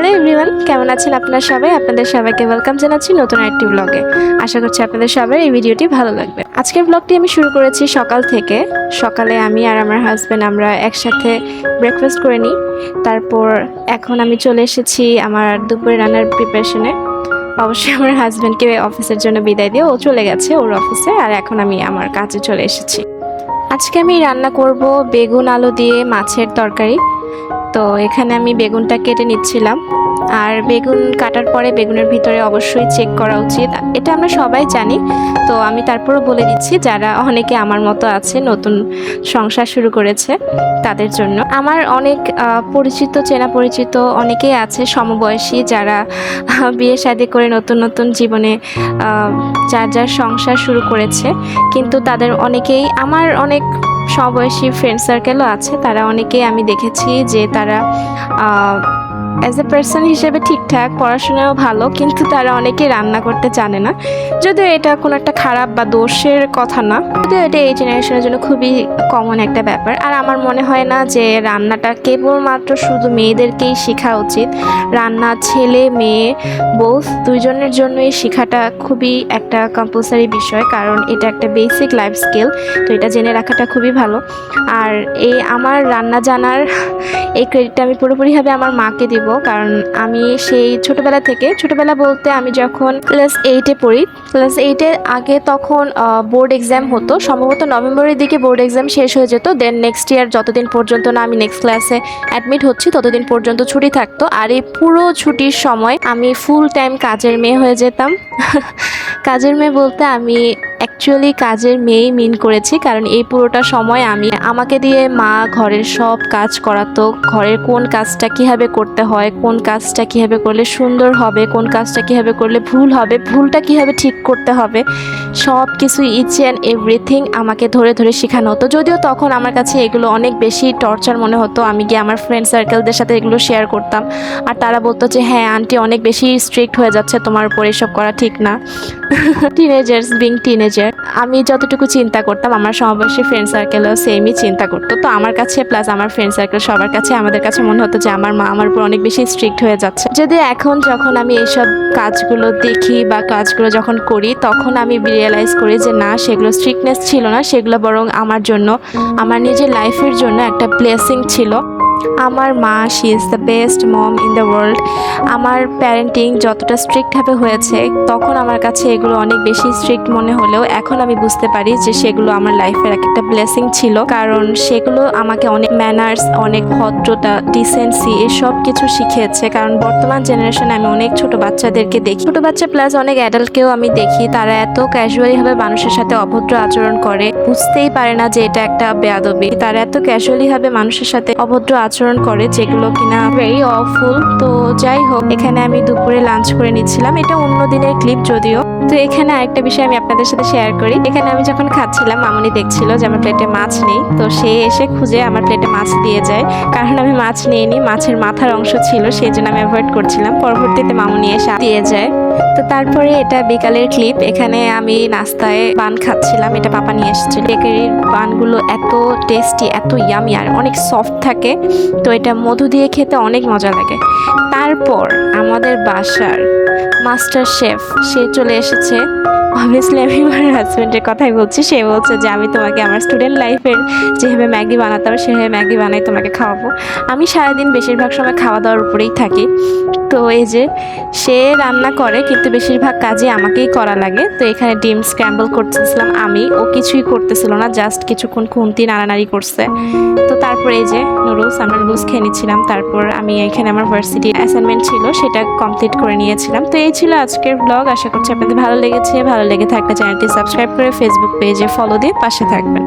Hello everyone, কেমন আছেন আপনারা সবাই? আপনাদের সবাইকে ওয়েলকাম জানাচ্ছি নতুন একটি ব্লগে আশা করছি আপনাদের সবার এই ভিডিওটি ভালো লাগবে। আজকের ব্লগটি আমি শুরু করেছি সকাল থেকে। সকালে আমি আর আমার হাজব্যান্ড আমরা একসাথে ব্রেকফাস্ট করে নিই। তারপর এখন আমি চলে এসেছি আমার দুপুরে রান্নার প্রিপারেশনে অবশ্যই আমার হাজব্যান্ডকে অফিসের জন্য বিদায় দিয়ে ও চলে গেছে ওর অফিসে আর এখন আমি আমার কাজে চলে এসেছি। আজকে আমি রান্না করব বেগুন আলু দিয়ে মাছের তরকারি। তো এখানে আমি বেগুনটা কেটে নিচ্ছিলাম। আর বেগুন কাটার পরে বেগুনের ভিতরে অবশ্যই চেক করা উচিত। এটা আমরা সবাই জানি। তো আমি তারপরও বলে দিচ্ছি, যারা অনেকে আমার মতো আছে, নতুন সংসার শুরু করেছে, তাদের জন্য। আমার অনেক পরিচিত, চেনা পরিচিত অনেকেই আছে, সমবয়সী, যারা বিয়ে শাদি করে নতুন নতুন জীবনে যার যার সংসার শুরু করেছে। কিন্তু তাদের অনেকেই, আমার অনেক সমবয়সী ফ্রেন্ড সার্কেলও আছে। তারা অনেকেই আমি দেখেছি যে তারা অ্যাজ এ পার্সন হিসেবে ঠিকঠাক পড়াশোনাও ভালো, কিন্তু তারা অনেকে রান্না করতে জানে না। যদিও এটা কোনো একটা খারাপ বা দোষের কথা না, যদিও এটা এই জেনারেশনের জন্য খুবই কমন একটা ব্যাপার। আর আমার মনে হয় না যে রান্নাটা কেবলমাত্র শুধু মেয়েদেরকেই শেখা উচিত। রান্না, ছেলে, মেয়ে বোথ দুইজনের জন্যই শেখাটা খুবই একটা কম্পালসারি বিষয়, কারণ এটা একটা বেসিক লাইফ স্কিল তো এটা জেনে রাখাটা খুবই ভালো। আর এই আমার রান্না জানার এই ক্রেডিটটা আমি পুরোপুরিভাবে আমার মাকে দিব কারণ আমি সেই ছোটবেলা থেকে, ছোটবেলা বলতে আমি যখন ক্লাস এইটে পড়ি ক্লাস এইটের আগে তখন বোর্ড এক্সাম হতো, সম্ভবত নভেম্বরের দিকে বোর্ড এক্সাম শেষ হয়ে যেত দেন নেক্সট ইয়ার যতদিন পর্যন্ত না আমি নেক্সট ক্লাসে অ্যাডমিট হচ্ছি, ততদিন পর্যন্ত ছুটি থাকতো, আর এই পুরো ছুটির সময় আমি ফুল টাইম কাজের মেয়ে হয়ে যেতাম। কাজের মেয়ে বলতে আমি অ্যাকচুয়ালি কাজের মেয়েই মিন করেছি, কারণ এই পুরোটা সময় আমি আমাকে দিয়ে মা ঘরের সব কাজ করাতো, ঘরের কোন কাজটা কীভাবে করতে হয়, কোন কাজটা কীভাবে করলে সুন্দর হবে, কোন কাজটা কীভাবে করলে ভুল হবে, ভুলটা কীভাবে ঠিক করতে হবে, সব কিছু ইচ অ্যান্ড এভরিথিং আমাকে ধরে ধরে শেখানো হতো। যদিও তখন আমার কাছে এগুলো অনেক বেশি টর্চার মনে হতো, আমি গিয়ে আমার ফ্রেন্ড সার্কেলদের সাথে এগুলো শেয়ার করতাম, আর তারা বলতো যে হ্যাঁ আন্টি অনেক বেশি স্ট্রিক্ট হয়ে যাচ্ছে, তোমার উপর এসব করা ঠিক না। টিনেজার্স বিং টিনেজার আমি যতটুকু চিন্তা করতাম, আমার সমবয়সী ফ্রেন্ড সার্কেলও সেমই চিন্তা করতো। তো আমার কাছে প্লাস আমার ফ্রেন্ড সার্কেল সবার কাছে আমাদের কাছে মনে হতো যে আমার মা আমার উপর অনেক বেশি স্ট্রিক্ট হয়ে যাচ্ছে। যদি এখন যখন আমি এইসব কাজগুলো দেখি বা কাজগুলো যখন করি, তখন আমি রিয়েলাইজ করি যে না, সেগুলো স্ট্রিক্টনেস ছিল না, সেগুলো বরং আমার জন্য, আমার নিজের লাইফের জন্য একটা ব্লেসিং ছিল। আমার মা she is the best mom in the world আমার প্যারেন্টিং যতটা স্ট্রিক্টভাবে হয়েছে, তখন আমার কাছে এগুলো অনেক বেশি স্ট্রিক্ট মনে হলেও এখন আমি বুঝতে পারি যে সেগুলো আমার লাইফের এক একটা ব্লেসিং ছিল। কারণ সেগুলো আমাকে অনেক ম্যানার্স অনেক ভদ্রতা ডিসেন্সি এসব কিছু শিখিয়েছে। কারণ বর্তমান জেনারেশনে আমি অনেক ছোট বাচ্চাদেরকে দেখি। ছোট বাচ্চা প্লাস অনেক অ্যাডাল্টকেও আমি দেখি, তারা এত ক্যাজুয়ালিভাবে মানুষের সাথে অভদ্র আচরণ করে, বুঝতেই পারে না যে এটা একটা বেয়াদবি। তারা এত ক্যাজুয়ালিভাবে মানুষের সাথে অভদ্র আচরণ করে যেগুলো কিনা ভেরি অফুল তো যাই হোক, এখানে আমি দুপুরে লাঞ্চ করে নিচ্ছিলাম। এটা অন্য দিনের ক্লিপ যদিও। তো এখানে আরেকটা বিষয় আমি আপনাদের সাথে শেয়ার করি। এখানে আমি যখন খাচ্ছিলাম, মামুনি দেখছিল যে আমার প্লেটে মাছ নেই। তো সে এসে খুঁজে আমার প্লেটে মাছ দিয়ে যায়। কারণ আমি মাছ নিয়ে নিই মাছের মাথার অংশ ছিল, সেই জন্য আমি অ্যাভয়েড করছিলাম। পরবর্তীতে মামুনি এসে দিয়ে যায়। তো তারপরে এটা বিকালের ক্লিপ এখানে আমি নাস্তায় পান খাচ্ছিলাম, এটা পাপা নিয়ে এসেছিল। বেকারির পানগুলো এত টেস্টি এত ইয়ামি আর অনেক সফট থাকে, তো এটা মধু দিয়ে খেতে অনেক মজা লাগে। তারপর আমাদের বাসার মাস্টার শেফ সে চলে এসেছে। অবভিয়াসলি আমি আমার হাজব্যান্ডের কথাই বলছি, সে বলছে যে আমি তোমাকে আমার স্টুডেন্ট লাইফের যেভাবে ম্যাগি বানাতাম সেভাবে ম্যাগি বানাই তোমাকে খাওয়াবো। আমি সারাদিন বেশিরভাগ সময় খাওয়া দাওয়ার উপরেই থাকি। তো এই যে সে রান্না করে, কিন্তু বেশিরভাগ কাজই আমাকেই করা লাগে। তো এখানে ডিম স্ক্র্যাম্বল করতেছিলাম আমি। ও কিছুই করতেছিল না জাস্ট কিছুক্ষণ খুন্তি নাড়ানাড়ি করছে। তো তারপর এই যে নুডলস আমরা নুডলস খেয়ে নিচ্ছিলাম। তারপর আমি এখানে আমার ভার্সিটি অ্যাসাইনমেন্ট ছিল, সেটা কমপ্লিট করে নিয়েছিলাম। তো এই ছিল আজকের ব্লগ আশা করছি আপনাদের ভালো লেগেছে। ভালো লেগে থাকলে চ্যানেলটি সাবস্ক্রাইব করে ফেসবুক পেজে ফলো দিয়ে পাশে থাকবেন।